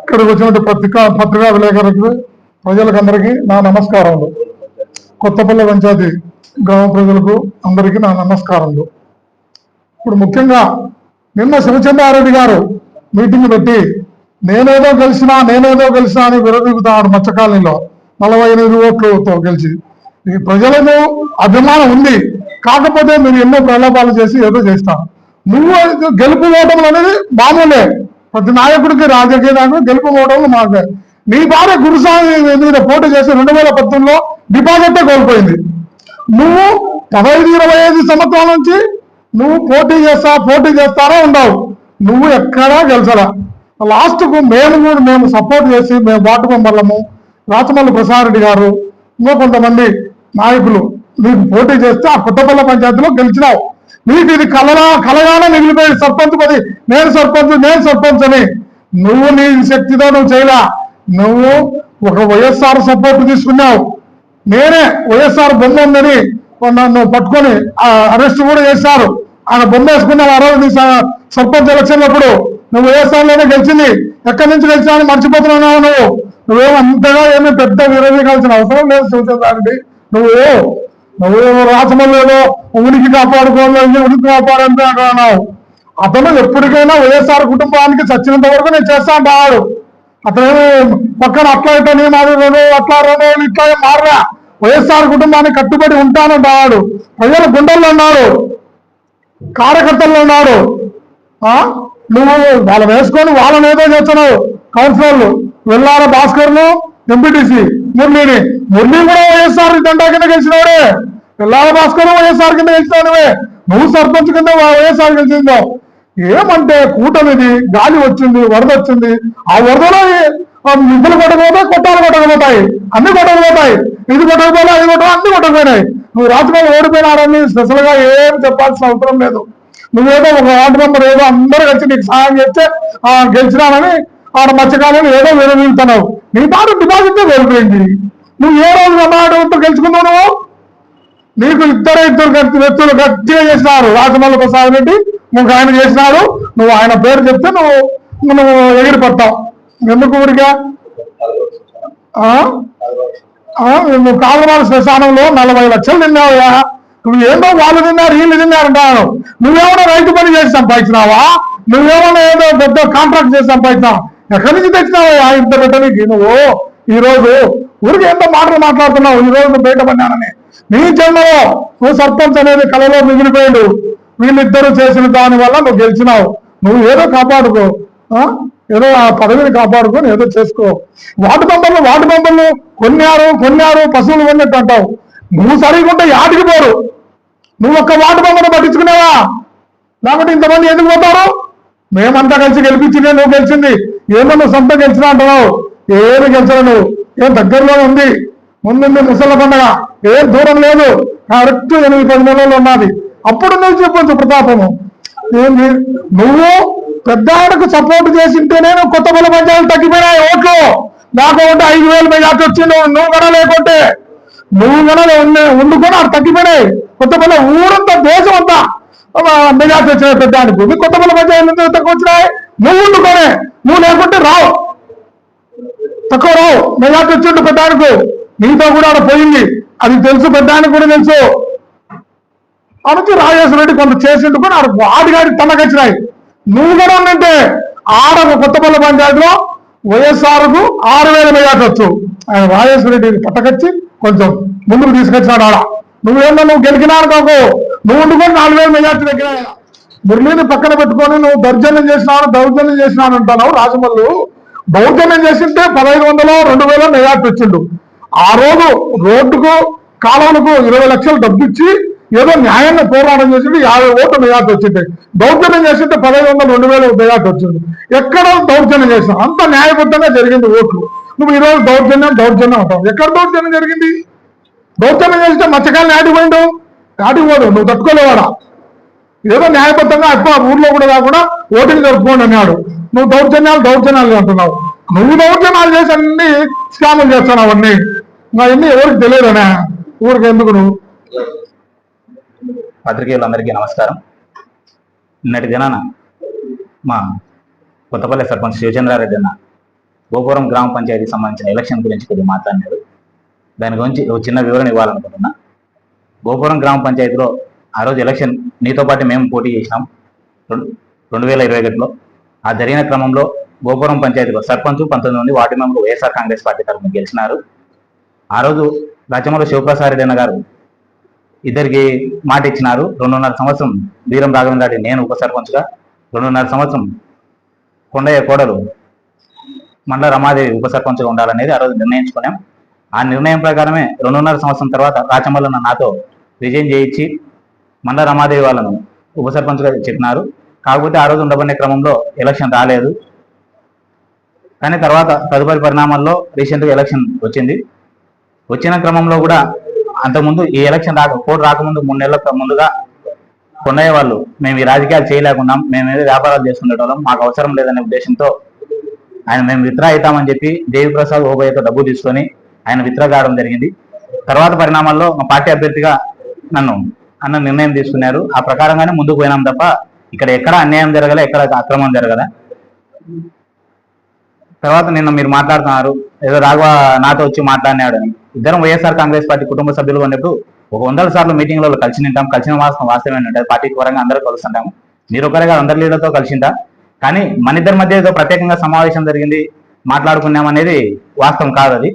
ఇక్కడికి వచ్చినటువంటి పత్రికా పత్రికా విలేకరులకు ప్రజలకందరికీ నా నమస్కారములు. కొత్తపల్లి పంచాయతీ గ్రామ ప్రజలకు అందరికీ నా నమస్కారములు. ఇప్పుడు ముఖ్యంగా నిన్న శివచంద్రారెడ్డి గారు మీటింగ్ పెట్టి నేనేదో గెలిచినా నేనేదో గెలిచినా అని విరవీగుతున్నాడు మత్స్యకాలనీలో నలభై ఎనిమిది ఓట్లతో గెలిచి. ఈ ప్రజలకు అభిమానం ఉంది. కాకపోతే మీరు ఎన్నో ప్రలోభాలు చేసి ఏదో చేస్తాను నువ్వు గెలుపు ఓటములు అనేది మామూలే. ప్రతి నాయకుడికి రాజకీయ నాయకుడు గెలుపు ఓటములు మాకే నీ భార్య గురుస్వామి మీద పోటీ చేసి రెండు వేల పద్దెనిమిదిలో డిపాజిటే కోల్పోయింది. నువ్వు పదహైదు ఇరవై ఐదు సంవత్సరాల నుంచి నువ్వు పోటీ చేస్తా పోటీ చేస్తారా ఉండవు నువ్వు ఎక్కడా గెలిచరా లాస్ట్కు మేము కూడా మేము సపోర్ట్ చేసి మేము వాటు బొమ్మలము రాచమల్లి ప్రసాద్ రెడ్డి గారు ఇంకా కొంతమంది నాయకులు నీకు పోటీ చేస్తే ఆ కొత్తపల్లి పంచాయతీలో గెలిచినావు. నీకు ఇది కలరా కలగానే మిగిలిపోయి సర్పంచ్ పది. నేను సర్పంచ్ నేను సర్పంచ్ అని. నువ్వు నీ శక్తితో నువ్వు చేయలా. నువ్వు ఒక వైఎస్ఆర్ సపోర్ట్ తీసుకున్నావు. నేనే వైఎస్ఆర్ బొమ్మ ఉందని నన్ను పట్టుకొని అరెస్ట్ కూడా చేశారు. ఆయన బొమ్మ వేసుకున్నావు ఆ రోజు నీ సర్పంచ్ ఎలక్షన్ అప్పుడు. నువ్వు వైఎస్ఆర్లోనే గెలిచింది. ఎక్కడి నుంచి గెలిచావని మర్చిపోతున్నావు నువ్వు. నువ్వేమంతగా ఏమీ పెద్ద కావాల్సిన అవసరం లేదు శివచంద్రారెడ్డి నువ్వు నువ్వు రాచమల్లి ఉనికి కాపాడుకోవాలి ఉనికి కాపాడంటే అన్నావు అతను ఎప్పటికైనా వైఎస్ఆర్ కుటుంబానికి చచ్చినంత వరకు నేను చేస్తా అంటాడు అతను పక్కన అట్లా ఇట్లా నీ మాది రెండు అట్లా రెండు ఇట్లా ఏం మారరా? వైఎస్ఆర్ కుటుంబానికి కట్టుబడి ఉంటానంటాడు ప్రజల గుండెల్లో ఉన్నాడు కార్యకర్తల్లో ఉన్నాడు ఆ? నువ్వు వాళ్ళని వేసుకొని వాళ్ళని ఏదో చేస్తున్నావు. కౌన్సిలర్లు. వెల్లార భాస్కర్లు ఎంపీటీసీ మురళిని మురళి కూడా వైఎస్ఆర్ జెండా కింద గెలిచినవాడే. పిల్లల భాస్కర్ వైఎస్ఆర్ కింద గెలిచినవే నువ్వు సర్పంచ్ కింద వైఎస్ఆర్ గెలిచిందో. ఏమంటే కూటమిది గాలి వచ్చింది వరద వచ్చింది. ఆ వరదలో నిధులు కొట్టకపోతాయి కొట్టాలు కొట్టకపోతాయి. అన్ని కొట్టకపోతాయి. ఇది కొట్టకపోయినా అది కొట్ట అన్ని కొట్టకపోయినాయి. నువ్వు రాజకీయాలు ఓడిపోయినారని స్పెషల్గా ఏం చెప్పాల్సిన అవసరం లేదు. నువ్వేదో ఒక వార్డు మెంబర్ ఏదో అందరూ కలిసి నీకు సహాయం చేస్తే ఆ గెలిచినానని ఆడ మత్స్యకాలను ఏదో విరవీగుతున్నావు నీ పాట డిపాజిట్ వెళ్ళిపోయింది నువ్వు ఏ రోజు అమ్మాడు గెలుచుకున్నావు నువ్వు? నీకు ఇద్దరు ఇద్దరు గట్టి వ్యక్తులు గట్టిగా చేసినారు. రాజమల్లి ప్రసాద్ రెడ్డి నువ్వు ఆయన చేసినారు. నువ్వు ఆయన పేరు చెప్తే నువ్వు నువ్వు ఎగిరిపడతావు. ఎందుకు ఊరిగా నువ్వు కాలమాల శ్మశానంలో నలభై లక్షలు తిన్నావయ్యా నువ్వు ఏంటో వాళ్ళు తిన్నారు వీళ్ళు తిన్నారంటాను నువ్వేమైనా రైతు పని చేసి సంపాదించినావా? నువ్వేమైనా ఏదో పెద్ద కాంట్రాక్ట్ చేసి సంపాదించావు ఎక్కడి నుంచి తెచ్చినావయ్యా ఇంత పెట్టడానికి నువ్వు ఈరోజు ఊరికి ఎంతో మాటలు మాట్లాడుతున్నావు? ఈ రోజు నువ్వు బయటపడినానని నీ జన్మలో నువ్వు సర్పంచ్ అనేది కళలో మిగిలిపోయాడు. వీళ్ళిద్దరూ చేసిన దాని వల్ల నువ్వు గెలిచినావు. నువ్వు ఏదో కాపాడుకో ఏదో ఆ పదవిని కాపాడుకొని ఏదో చేసుకో. వాటి మెంబర్లు వాటి మెంబర్లు కొన్నారు కొన్నారు పశువులు కొన్నట్టు అంటావు. నువ్వు సరిగా యాటికి పోరు. నువ్వు ఒక్క వాటి మెంబర్ని పట్టించుకునేవా? లేకపోతే ఇంతమంది ఎందుకు పోతారు? మేమంతా కలిసి గెలిపించిందే నువ్వు గెలిచింది. ఏమన్నా సొంత గెలిచినా అంటున్నావు? ఏమి గెలిచరు నువ్వు. ఏం దగ్గరలో ఉంది. ముందుంది ముసల పండగ. ఏం దూరం లేదు. కరెక్ట్ ఎనిమిది పది నెలలు ఉన్నది. అప్పుడు నువ్వు చెప్పొచ్చు ప్రతాపము. ఏంది? నువ్వు పెద్దాడకు సపోర్ట్ చేసింటేనే నువ్వు కొత్త బల పంచాయతీలు తగ్గిపోయినాయి ఓట్లు. ఉంటే ఐదు వేలు మెజార్టీ వచ్చింది. నువ్వు కూడా లేకుంటే నువ్వు కూడా వండుకొని అక్కడ తగ్గిపోయినాయి. కొత్త బల ఊరంతా దేశం అంతా. మెజార్టీ వచ్చినాయి పెద్దానికి. నీ కొత్త బల పంచాయతీలు తక్కువ వచ్చినాయి? నువ్వు ఉండుకోనే. నువ్వు లేకుంటే రావు. తక్కువ రావు. మెజార్టీ వచ్చిండు పెద్దానికి నీతో కూడా ఆడ పోయింది. అది తెలుసు పెద్దానికి కూడా తెలుసు. అనుకు రాజేశ్వర రెడ్డి కొంత చేసిండు కూడా ఆడ ఆడిగాడి తనకొచ్చినాయి నువ్వు కూడా ఉన్నట్టే ఆడ ఒక కొత్తపల్లి పంచాయతీలో వైఎస్ఆర్కు ఆరు వేల మెజార్టీ వచ్చు ఆయన రాజేశ్వర రెడ్డిని పట్టకొచ్చి కొంచెం ముందుకు తీసుకొచ్చినాడు ఆడ. నువ్వేమో నువ్వు గెలికినారు కాకు. నువ్వు ఉండుకొని నాలుగు వేల మెజార్టీ దగ్గర మురళిని పక్కన పెట్టుకొని నువ్వు దౌర్జన్యం చేసినావు దౌర్జన్యం చేసినాను అంటున్నావు. రాజమల్లు దౌర్జన్యం చేసింటే పదహైదు వందలు రెండు వేల మెజార్టీ వచ్చిండు ఆ రోజు రోడ్డుకు కాలాలకు ఇరవై లక్షలు డబ్బు ఇచ్చి ఏదో న్యాయంగా పోరాటం చేసింది యాభై ఓట్లు మెజార్టీ వచ్చింది దౌర్జన్యం చేసింటే పదహైదు వందలు రెండు వేల మెజార్టీ వచ్చింది ఎక్కడ దౌర్జన్యం చేసినావు అంత న్యాయబద్ధంగా జరిగింది ఓట్లు. నువ్వు ఈరోజు దౌర్జన్యం దౌర్జన్యం అంటావు. ఎక్కడ దౌర్జన్యం జరిగింది? దౌర్జన్యం చేస్తే మచ్చకాయలు నాటిపోయిండు నాటిపోడు నువ్వు తట్టుకోలేవాడా? ఏదో న్యాయబద్ధంగా ఎక్కువ ఊర్లో కూడా కాకుండా ఓటింగ్ జరుపుకోండి అన్నాడు. నువ్వు దౌర్జన్యాలు దౌర్జన్యాలు అంటున్నావు. నువ్వు దౌర్జన్యాలు చేసి అన్ని స్కాములు చేస్తున్నావు అన్ని అవన్నీ ఎవరికి తెలియదనే ఊరికి ఎందుకు నువ్వు? పత్రికేయులందరికీ నమస్కారం. నిన్నటి దినాన మా కొత్తపల్లి సర్పంచ్ శివచంద్రారెడ్డి అన్న గోపురం గ్రామ పంచాయతీకి సంబంధించిన ఎలక్షన్ గురించి కొద్దిగా మాట్లాడినాడు. దాని గురించి ఒక చిన్న వివరణ ఇవ్వాలనుకుంటున్నా. గోపురం గ్రామ పంచాయతీలో ఆ రోజు ఎలక్షన్ నీతో పాటు మేము పోటీ చేసినాం. రెండు రెండు వేల ఇరవై ఒకటిలో. ఆ జరిగిన క్రమంలో గోపురం పంచాయతీలో సర్పంచ్ పంతొమ్మిది మంది వార్డు మెంబర్లు వైఎస్ఆర్ కాంగ్రెస్ పార్టీ తరఫున గెలిచినారు. ఆ రోజు రాచమల్లి శివప్రసాద్ రెడ్డి అన్న గారు ఇద్దరికి మాట ఇచ్చినారు. రెండున్నర సంవత్సరం వీరం రాఘవేంద్ర రెడ్డి నేను ఉప సర్పంచ్గా. రెండున్నర సంవత్సరం కొండయ్య కోడలు మండల రమాదేవి ఉప సర్పంచ్గా ఉండాలనేది ఆ రోజు నిర్ణయించుకున్నాం. ఆ నిర్ణయం ప్రకారమే రెండున్నర సంవత్సరం తర్వాత రాచమల్లన్న నాతో రిజైన్ చేయించి మండల రమాదేవి వాళ్ళను ఉప సర్పంచ్గా చెప్పినారు. కాకపోతే ఆ రోజు ఉండబడిన క్రమంలో ఎలక్షన్ రాలేదు. కానీ తర్వాత తదుపరి పరిణామాల్లో రీసెంట్గా ఎలక్షన్ వచ్చింది. వచ్చిన క్రమంలో కూడా అంతకుముందు ఈ ఎలక్షన్ రాక కోడ్ రాకముందు మూడు నెలల ముందుగా కొండయ్య వాళ్ళు మేము ఈ రాజకీయాలు చేయలేకున్నాం. మేము ఏదో వ్యాపారాలు చేసుకునేటోళ్ళం మాకు అవసరం లేదనే ఉద్దేశంతో ఆయన మేము విత్రా అవుతామని చెప్పి దేవిప్రసాద్ ఓబయ్యతో డబ్బు తీసుకొని ఆయన విత్డ్రా కావడం జరిగింది. తర్వాత పరిణామాల్లో మా పార్టీ అభ్యర్థిగా నన్ను అన్న నిర్ణయం తీసుకున్నారు. ఆ ప్రకారంగానే ముందుకు పోయినాం తప్ప ఇక్కడ ఎక్కడ అన్యాయం జరగలే ఎక్కడ అక్రమం జరగలే. తర్వాత నిన్న మీరు మాట్లాడుతున్నారు ఏదో రాఘవ నాతో వచ్చి మాట్లాడినాడని ఇద్దరం వైఎస్ఆర్ కాంగ్రెస్ పార్టీ కుటుంబ సభ్యులు ఉన్నప్పుడు ఒక వందల సార్లు మీటింగ్లలో కలిసి నింటాం కలిసిన వాస్తవం వాస్తవమే ఉంటుంది పార్టీ పరంగా అందరూ కలుస్తుంటాము. మీరు ఒకరిగా అందరి లీడర్తో కలిసిందా? కానీ మన ఇద్దరి మధ్య ఏదో ప్రత్యేకంగా సమావేశం జరిగింది మాట్లాడుకున్నాం అనేది వాస్తవం కాదు అది.